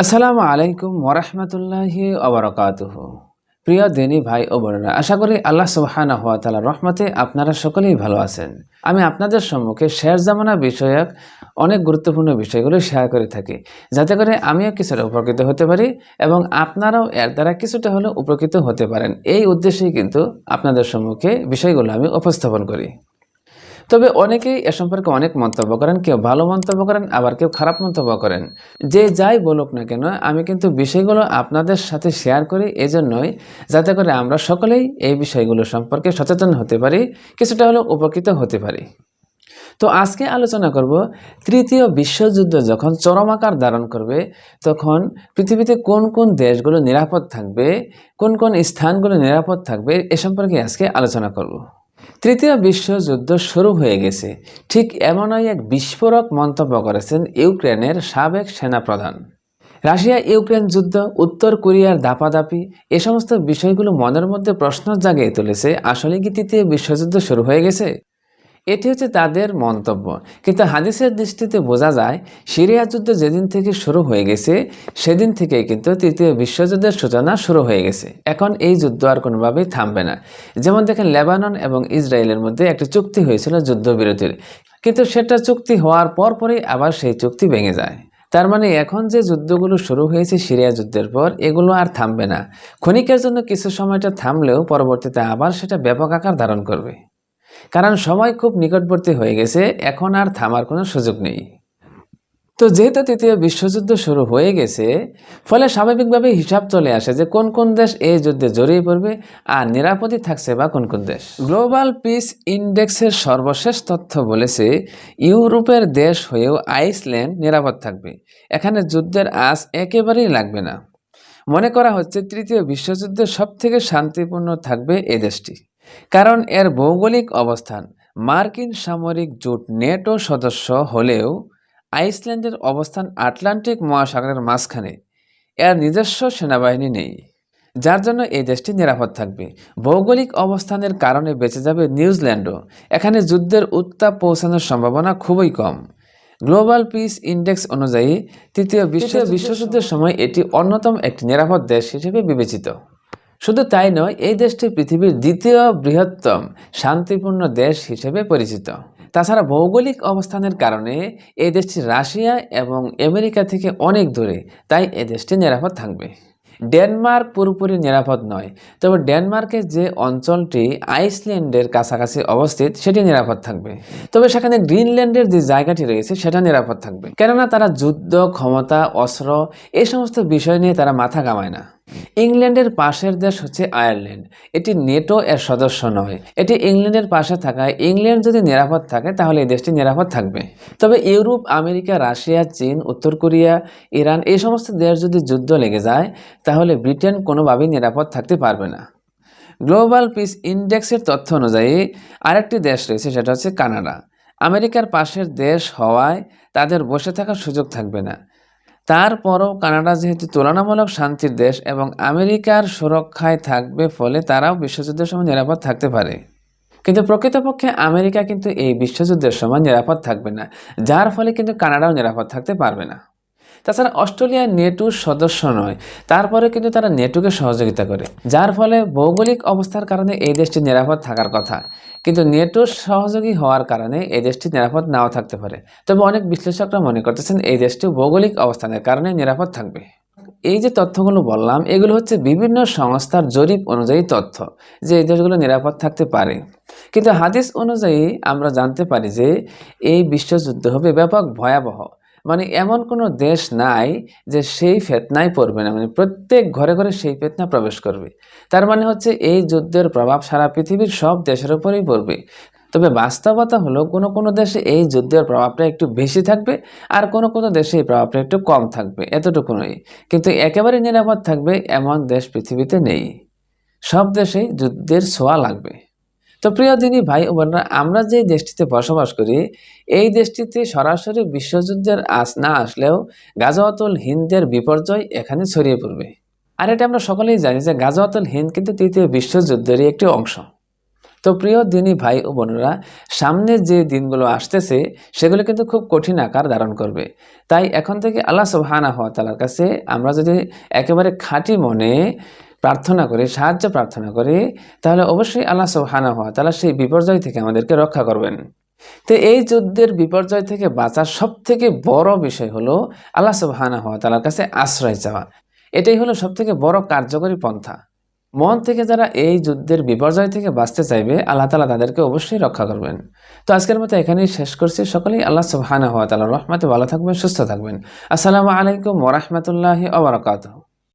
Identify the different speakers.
Speaker 1: আসসালামু আলাইকুম ওরহমতুল্লাহি অবরকাতুহ প্রিয় দিনী ভাই ও বোনেরা, আশা করি আল্লাহ সুবহানাহু ওয়া তাআলার রহমতে আপনারা সকলেই ভালো আছেন। আমি আপনাদের সম্মুখে শেয়ার জামানা বিষয়ক অনেক গুরুত্বপূর্ণ বিষয়গুলো শেয়ার করে থাকি, যাতে করে আমিও কিছুটা উপকৃত হতে পারি এবং আপনারাও এর দ্বারা কিছুটা হলেও উপকৃত হতে পারেন। এই উদ্দেশ্যেই কিন্তু আপনাদের সম্মুখে বিষয়গুলো আমি উপস্থাপন করি। তবে অনেকেই এ সম্পর্কে অনেক মন্তব্য করেন, কেউ ভালো মন্তব্য করেন, আবার কেউ খারাপ মন্তব্য করেন। যে যাই বলুক না কেন, আমি কিন্তু বিষয়গুলো আপনাদের সাথে শেয়ার করি এজন্যই, যাতে করে আমরা সকলেই এই বিষয়গুলো সম্পর্কে সচেতন হতে পারি, কিছুটা হলেও উপকৃত হতে পারি। তো আজকে আলোচনা করব, তৃতীয় বিশ্বযুদ্ধ যখন চরম আকার ধারণ করবে, তখন পৃথিবীতে কোন কোন দেশগুলো নিরাপদ থাকবে, কোন কোন স্থানগুলো নিরাপদ থাকবে, এ সম্পর্কে আজকে আলোচনা করব। তৃতীয় বিশ্বযুদ্ধ শুরু হয়ে গেছে। ঠিক এমনই এক বিস্ফোরক মন্তব্য করেছেন ইউক্রেনের সাবেক সেনাপ্রধান। রাশিয়া ইউক্রেন যুদ্ধ, উত্তর কোরিয়ার দাপাদাপি, এ সমস্ত বিষয়গুলো মনের মধ্যে প্রশ্ন জাগিয়ে তুলেছে, আসলে কি তৃতীয় বিশ্বযুদ্ধ শুরু হয়ে গেছে? এটি হচ্ছে তাদের মন্তব্য। কিন্তু হাদিসের দৃষ্টিতে বোঝা যায়, সিরিয়া যুদ্ধ যেদিন থেকে শুরু হয়ে গেছে, সেদিন থেকেই কিন্তু তৃতীয় বিশ্বযুদ্ধের সূচনা শুরু হয়ে গেছে। এখন এই যুদ্ধ আর কোনোভাবেই থামবে না। যেমন দেখেন, লেবানন এবং ইসরায়েলের মধ্যে একটি চুক্তি হয়েছিল যুদ্ধবিরতির। কিন্তু সেটা চুক্তি হওয়ার পরপরই আবার সেই চুক্তি ভেঙে যায়। তার মানে এখন যে যুদ্ধগুলো শুরু হয়েছে সিরিয়া যুদ্ধের পর, এগুলো আর থামবে না। ক্ষণিকের জন্য কিছু সময়টা থামলেও পরবর্তীতে আবার সেটা ব্যাপক আকার ধারণ করবে। কারণ সময় খুব নিকটবর্তী হয়ে গেছে, এখন আর থামার কোনো সুযোগ নেই। তো যেহেতু তৃতীয় বিশ্বযুদ্ধ শুরু হয়ে গেছে, ফলে স্বাভাবিকভাবে হিসাব চলে আসে যে কোন কোন দেশ এই যুদ্ধে জড়িয়ে পড়বে আর নিরাপদে থাকছে বা কোন কোন দেশ। গ্লোবাল পিস ইন্ডেক্সের সর্বশেষ তথ্য বলেছে, ইউরোপের দেশ হয়েও আইসল্যান্ড নিরাপদ থাকবে। এখানে যুদ্ধের আঁচ একেবারেই লাগবে না। মনে করা হচ্ছে তৃতীয় বিশ্বযুদ্ধে সবথেকে শান্তিপূর্ণ থাকবে এ দেশটি। কারণ এর ভৌগোলিক অবস্থান মার্কিন সামরিক জোট নেটো সদস্য হলেও আইসল্যান্ডের অবস্থান আটলান্টিক মহাসাগরের মাঝখানে। এর নিজস্ব সেনাবাহিনী নেই যার জন্য এই দেশটি নিরাপদ থাকবে। ভৌগোলিক অবস্থানের কারণে বেঁচে যাবে নিউজিল্যান্ডও। এখানে যুদ্ধের উত্তাপ পৌঁছানোর সম্ভাবনা খুবই কম। গ্লোবাল পিস ইন্ডেক্স অনুযায়ী তৃতীয় বিশ্ব বিশ্বযুদ্ধের সময় এটি অন্যতম একটি নিরাপদ দেশ হিসেবে বিবেচিত। শুধু তাই নয়, এই দেশটি পৃথিবীর দ্বিতীয় বৃহত্তম শান্তিপূর্ণ দেশ হিসেবে পরিচিত। তাছাড়া ভৌগোলিক অবস্থানের কারণে এই দেশটি রাশিয়া এবং আমেরিকা থেকে অনেক দূরে, তাই এই দেশটি নিরাপদ থাকবে। ডেনমার্ক পুরোপুরি নিরাপদ নয়, তবে ডেনমার্কের যে অঞ্চলটি আইসল্যান্ডের কাছাকাছি অবস্থিত, সেটি নিরাপদ থাকবে। তবে সেখানে গ্রিনল্যান্ডের যে জায়গাটি রয়েছে, সেটা নিরাপদ থাকবে। কেননা তারা যুদ্ধ, ক্ষমতা, অস্ত্র, এই সমস্ত বিষয় নিয়ে তারা মাথা কামায় না। ইংল্যান্ডের পাশের দেশ হচ্ছে আয়ারল্যান্ড। এটি নেটো এর সদস্য নয়। এটি ইংল্যান্ডের পাশে থাকায় ইংল্যান্ড যদি নিরাপদ থাকে, তাহলে এই দেশটি নিরাপদ থাকবে। তবে ইউরোপ, আমেরিকা, রাশিয়া, চীন, উত্তর কোরিয়া, ইরান এই সমস্ত দেশ যদি যুদ্ধ লেগে যায়, তাহলে ব্রিটেন কোনোভাবেই নিরাপদ থাকতে পারবে না। গ্লোবাল পিস ইন্ডেক্সের তথ্য অনুযায়ী আরেকটি দেশ রয়েছে, সেটা হচ্ছে কানাডা। আমেরিকার পাশের দেশ হওয়ায় তাদের বসে থাকার সুযোগ থাকবে না। তারপরও কানাডা যেহেতু তুলনামূলক শান্তির দেশ এবং আমেরিকার সুরক্ষায় থাকবে ফলে তারাও বিশ্বযুদ্ধের সময় নিরাপদ থাকতে পারে। কিন্তু প্রকৃতপক্ষে আমেরিকা কিন্তু এই বিশ্বযুদ্ধের সময় নিরাপদ থাকবে না, যার ফলে কিন্তু কানাডাও নিরাপদ থাকতে পারবে না। তাছাড়া অস্ট্রেলিয়া নেটোর সদস্য নয় তারপরে কিন্তু তারা নেটোকে সহযোগিতা করে, যার ফলে ভৌগোলিক অবস্থার কারণে এই দেশটি নিরাপদ থাকার কথা। কিন্তু নেটোর সহযোগী হওয়ার কারণে এই দেশটি নিরাপদ নাও থাকতে পারে। তবে অনেক বিশ্লেষকরা মনে করতেছেন এই দেশটি ভৌগোলিক অবস্থানের কারণে নিরাপদ থাকবে। এই যে তথ্যগুলো বললাম, এগুলো হচ্ছে বিভিন্ন সংস্থার জরিপ অনুযায়ী তথ্য যে এই দেশগুলো নিরাপদ থাকতে পারে। কিন্তু হাদিস অনুযায়ী আমরা জানতে পারি যে এই বিশ্বযুদ্ধ হবে ব্যাপক ভয়াবহ। মানে এমন কোনো দেশ নাই যে সেই ফেতনায় পড়বে না। মানে প্রত্যেক ঘরে ঘরে সেই ফেতনা প্রবেশ করবে। তার মানে হচ্ছে এই যুদ্ধের প্রভাব সারা পৃথিবীর সব দেশের উপরেই পড়বে। তবে বাস্তবতা হলো কোনো কোনো দেশে এই যুদ্ধের প্রভাবটা একটু বেশি থাকবে আর কোনো কোনো দেশে এই প্রভাবটা একটু কম থাকবে। এতটুকু নয়। কিন্তু একেবারে নিরাপদ থাকবে এমন দেশ পৃথিবীতে নেই। সব দেশেই যুদ্ধের ছোঁয়া লাগবে। তো প্রিয় দিনী ভাই বোনরা, আমরা যে দেশটিতে বসবাস করি, এই দেশটিতে সরাসরি বিশ্বযুদ্ধের আস না আসলেও গাজাওয়াতুল হিন্দের বিপর্যয় এখানে ছড়িয়ে পড়বে। আর এটা আমরা সকলেই জানি যে গাজাওয়াতুল হিন্দ কিন্তু তৃতীয় বিশ্বযুদ্ধেরই একটি অংশ। তো প্রিয় দিনী, ভাই ও বোনেরা, সামনে যে দিনগুলো আসতেছে, সেগুলো কিন্তু খুব কঠিন আকার ধারণ করবে। তাই এখন থেকে আল্লাহ সুবহানা হওয়া তালার কাছে আমরা যদি একেবারে খাঁটি মনে প্রার্থনা করি, সাহায্য প্রার্থনা করি, তাহলে অবশ্যই আল্লাহ সুবহানা হওয়া তালা সেই বিপর্যয় থেকে আমাদেরকে রক্ষা করবেন। তো এই যুদ্ধের বিপর্যয় থেকে বাঁচার সব থেকে বড় বিষয় হলো আল্লাহ সুবহানা হওয়া তালার কাছে আশ্রয় চাওয়া। এটাই হলো সব থেকে বড় কার্যকরী পন্থা। মন থেকে যারা এই যুদ্ধের বিপর্যয় থেকে বাঁচতে চাইবে, আল্লাহ তালা তাদেরকে অবশ্যই রক্ষা করবেন। তো আজকের মতো এখানেই শেষ করছি। সকলেই আল্লাহ সুবহানা হওয়া তালা রহমাতে ভালো থাকবেন, সুস্থ থাকবেন। আসসালামু আলাইকুম ওরহমতুল্লাহি আবরকাতহ